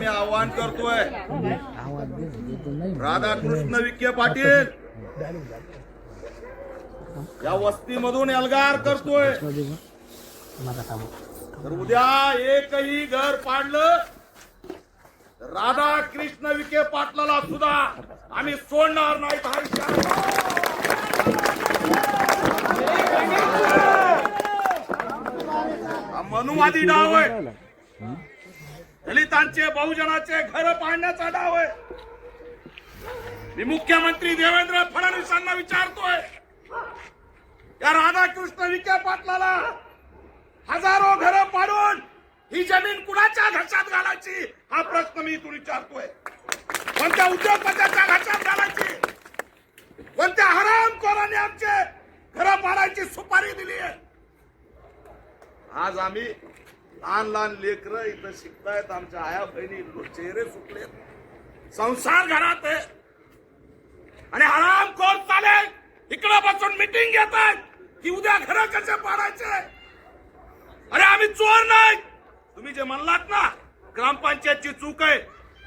मी आवाहन करतोय. राधाकृष्ण विखे पाटील. या वस्तीमधून एल्गार करतोय. तर उद्या एकही घर पाडलं राधा कृष्ण विखे पाटलाला सुद्धा आम्ही सोडणार नाही हा इशारा हा मनुवादी डाव आहे. दलितांचे बहुजनाचे घर पाडण्याचा डाव आहे. मी मुख्यमंत्री देवेंद्र फडणवीसांना विचारतोय या राधाकृष्ण विखे पाटलाला हजारो घर पाडून ही जमीन कुणाच्या घशात घालायची? हा प्रश्न मी इथून विचारतोय. कोणत्या उद्योगपत्याच्या घशात घालायची? कोणत्या हरामखोरांनी आमचे घर पाडायची सुपारी दिली आहे आज आम्ही लहान लहान लेकरं इथं शिकतायत आमच्या आया बहिणी चेहरे सुटले संसार घरात आहे. आणि आराम कोण चाले. इकडं बसून मिटिंग घेत आहेत की उद्या घर कसे पाडायचे? अरे आम्ही चोर नाही. तुम्ही जे म्हणलात ना ग्रामपंचायतची चूक आहे.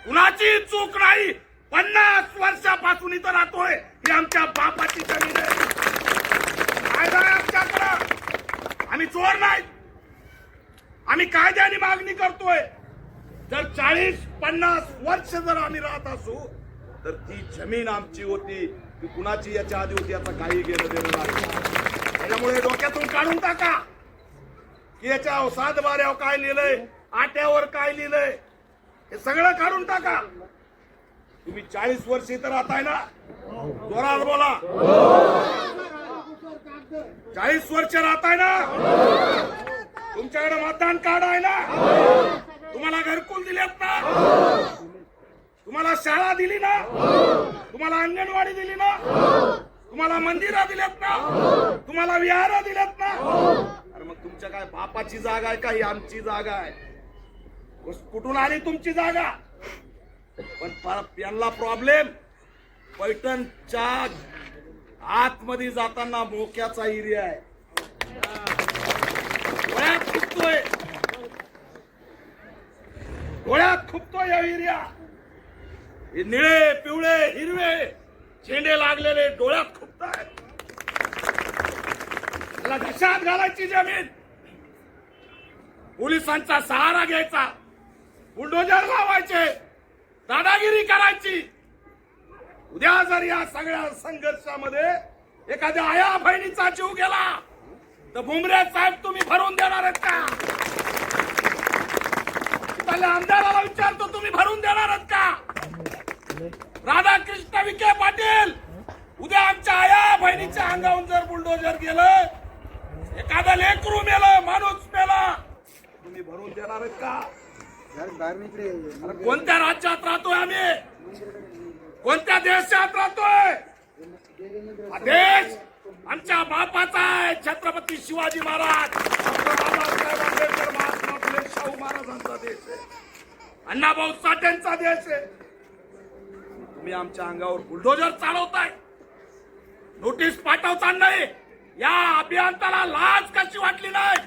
कुणाची चूक नाही? पन्नास वर्षापासून इथं राहतोय. ही आमच्या बापाची जमीन आहे. आमच्याकडं? आम्ही चोर नाही. आम्ही कायद्याने मागणी करतोय. जर चाळीस पन्नास वर्ष जर आम्ही राहत असू तर ती जमीन आमची होती. ती कुणाची याच्या आधी होती याचा काही घेणं देणं नाही. त्याच्यामुळे डोक्यातून काढून टाका. की याच्या सात बाऱ्यावर काय लिहिलंय आट्यावर काय लिहिलंय हे सगळं काढून टाका. तुम्ही चाळीस वर्ष इथं राहताय ना? जोरात बोला. चाळीस वर्ष राहताय ना? तुमच्याकडे मतदान कार्ड आहे ना? तुम्हाला घरकुल दिलेत ना? तुम्हाला शाळा दिली ना? तुम्हाला अंगणवाडी दिली ना? तुम्हाला मंदिरं दिलेत ना? तुम्हाला विहार दिलेत ना? अरे मग तुमच्या काय बापाची जागा आहे का? ही आमची जागा आहे. कुठून आली तुमची जागा? पण यांना प्रॉब्लेम पैठणच्या आतमध्ये जाताना मोक्याचा एरिया आहे. खुपतोय. डोळ्यात खुपतोय या एरिया हे निळे पिवळे हिरवे झेंडे लागलेले डोळ्यात खुपताय. त्याला घशात घालायची जमीन. पोलिसांचा सहारा घ्यायचा. बुलडोजर लावायचे. दादागिरी करायची. उद्या जर या सगळ्या संघर्षामध्ये एखाद्या आया बहिणीचा जीव गेला तर भुमरे साहेब तुम्ही भरून देणार आहेत का? त्याला आमदाराला विचारतो तुम्ही भरून देणार आहात का? राधाकृष्ण विखे पाटील उद्या आमच्या आया बहिणीच्या अंगावून जर बुलडोजर गेलं एखादं लेकरू मेलं माणूस मेला तुम्ही भरून देणार आहेत का? कोणत्या राज्यात राहतोय आम्ही? कोणत्या देशात राहतोय हा देश आमच्या बापाचा आहे छत्रपती शिवाजी महाराज! बाबासाहेब आंबेडकर महात्मा फुले शाहू महाराजांचा देश आहे. अण्णाभाऊ साठेंचा देश आहे. तुम्ही आमच्या अंगावर बुलडोजर चालवताय. नोटीस पाठवता नाही. या अभियंताला लाज कशी वाटली नाही?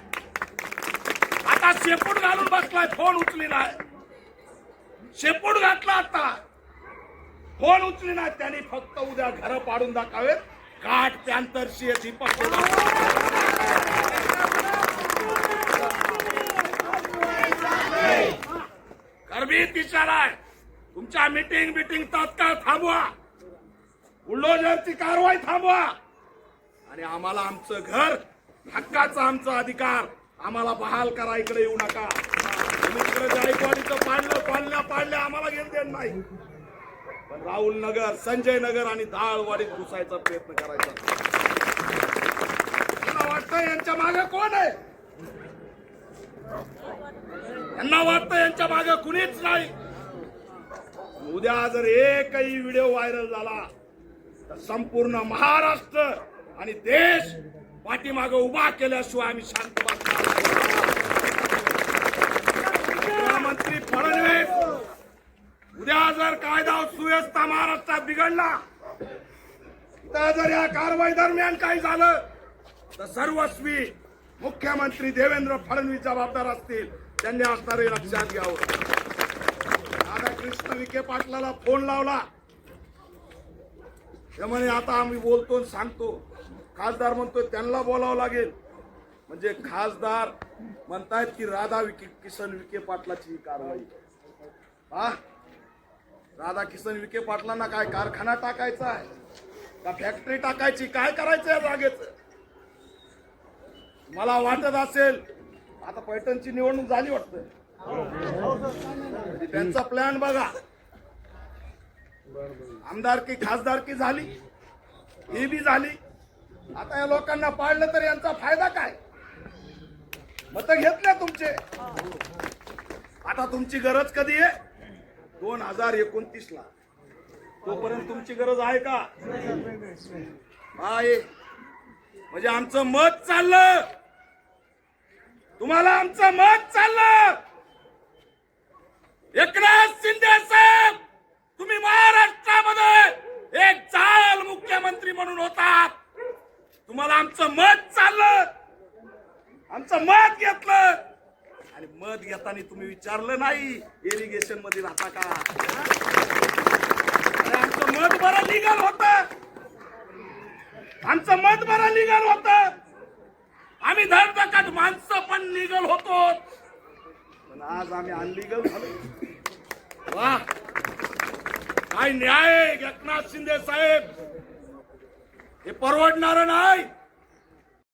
आता शेपूट घालून बसलाय फोन उचली नाही. शेपूट घातला आता. फोन उचली नाही त्यांनी फक्त उद्या घर पाडून दाखावेत. गाठ पॅन्थरशी याची पक्ष. गर्भित आहे. तुमच्या मीटिंग बिटिंग तात्काळ थांबवा. बुलडोजरची कारवाई थांबवा. आणि आम्हाला आमचं घर हक्काचा आमचा अधिकार. आम्हाला बहाल करा इकडे येऊ नका. तुम्ही इकडे जायकवाडीचं पाडलं पाडल्या पाडल्या आम्हाला घेऊन देत नाही. राहुल नगर संजय नगर आणि दाळवाडीत घुसायचा प्रयत्न करायचा. मला वाटतं यांच्या मागे कोण आहे? यांना वाटतं यांच्या मागे कुणीच नाही. उद्या जर एकही व्हिडिओ व्हायरल झाला तर संपूर्ण महाराष्ट्र आणि देश पाठीमाग उभा केल्याशिवाय आम्ही शांत बसणार नाही. फडणवीस उद्या जर कायदा सुव्यवस्था महाराष्ट्रात बिघडला तर जर या कारवाई दरम्यान काही झालं तर सर्वस्वी मुख्यमंत्री देवेंद्र फडणवीस जबाबदार असतील. त्यांनी असणारे लक्षात घ्यावं. विखे पाटलाला फोन लावला. त्यामुळे आता आम्ही बोलतो आणि सांगतो. खासदार म्हणतो त्यांना बोलावं लागेल. म्हणजे खासदार म्हणतायत की राधा विखे किसन विखे पाटलाची ही कारवाई. हा? राधा किसन विखे पाटलांना काय कारखाना टाकायचा आहे? का फॅक्टरी टाकायची? काय करायचं या जागेच? मला वाटत असेल आता पैठणची निवडणूक झाली वाटतं. त्यांचा प्लॅन बघा. आमदारकी खासदारकी झाली ही बी झाली. आता या लोकांना पाळलं तर यांचा फायदा काय? मत घेतल्या तुमचे. आता तुमची गरज कधी आहे? दोन हजार एकोणतीस ला. तोपर्यंत तुमची गरज आहे का? आहे. म्हणजे आमचं मत चाललं. तुम्हाला आमचं मत चाललं. एकनाथ शिंदे साहेब तुम्ही महाराष्ट्रामध्ये एक चाल मुख्यमंत्री म्हणून होतात. तुम्हाला आमचं मत चाललं आमचं मत घेतलं आणि मत घेताना तुम्ही विचारलं नाही इरिगेशनमध्ये राहता का? आमचं मत बरं लिगल होत. आमचं मत बरं लिगल होत. आम्ही धडधकट माणसं पण लिगल होतो. पण आज आम्ही अनलिगल झालो. वा. काय न्याय एकनाथ शिंदे साहेब? हे परवडणार नाही.